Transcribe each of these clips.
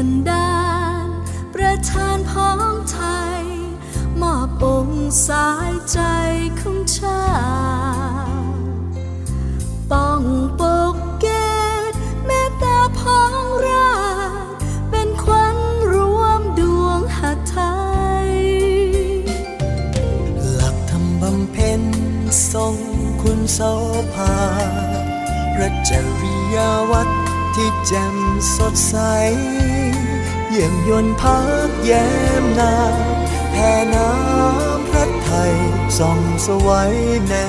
งินดาน ประธานพ้องไทย มอบองค์สายใจของชาติป้องปกเกตเมตตาพ้องราชเป็นควันรวมดวงหัไทย หลักธรรมบำเพ็ญทรงคุณโสภาพระจริยาวัตรที่แจ่มสดใส เยี่ยมยนต์พักแย้มนาแผ่น้ำพระไทยส่องสวัยแน่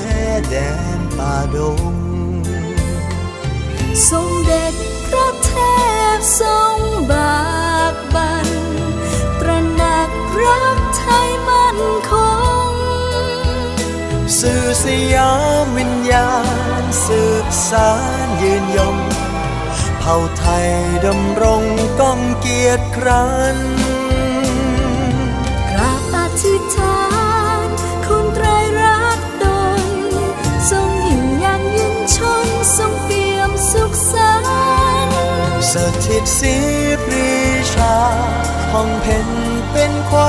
แดนป่าดง ทรงเด็จพระเทพทรงบากบัน ตระหนักรักไทยมั่นคง สื่อสยามวิญญาณสืบสารยืนยง ผ่าไทยดำรงก้องเกียรติครันกราบอธิษฐานคุณไตรรัตน์ดลทรงยิ่งยังยืนชนทรงเปี่ยมสุขสันต์สถิตสีปรีชาห้องเพ็ญเป็นขวั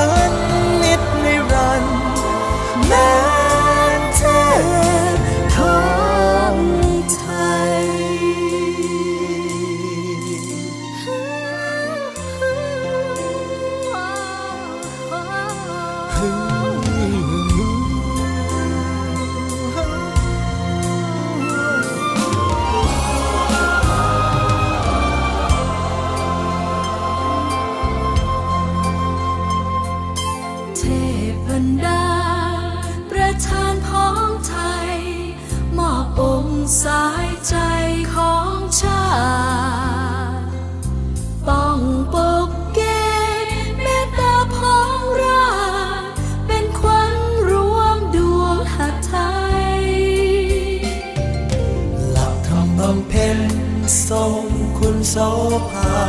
ญนิ สายใจของชาติป้องปกเกตเมตตาพ้องราเป็นขวัญรวมดวงหัตถไทย หลักธรรมบำเพ็ญทรงคุณโสภา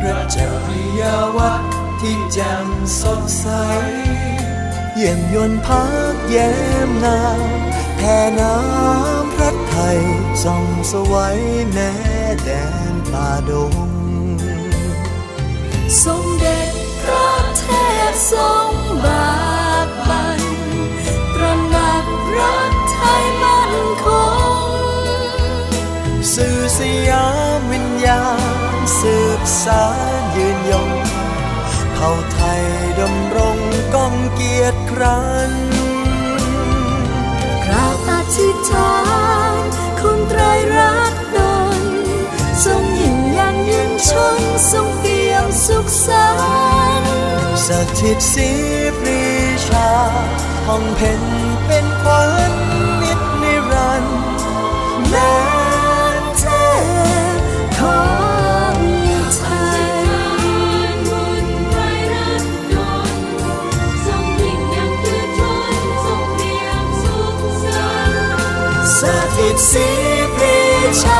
พระจริยวัตรที่แจ่มสดใส เยี่ยมยนต์พักแย้มนามแผ่น้ำ ยส่องสวัยแน่แดนป่าดงทรงเด็จพระเทพทรงบากบันตระหนักรักไทยมั่นคง สื่อสยามวิญญาณสืบสารยืนยงเผ่าไทยดำรงก้องเกียรติครันกราบอธิษฐาน สันสถิตสีปรีชาห้องเพ็ญเป็นขวัญนิดนิรันดร์แม้เทพของไทยสถิตสีปรีชา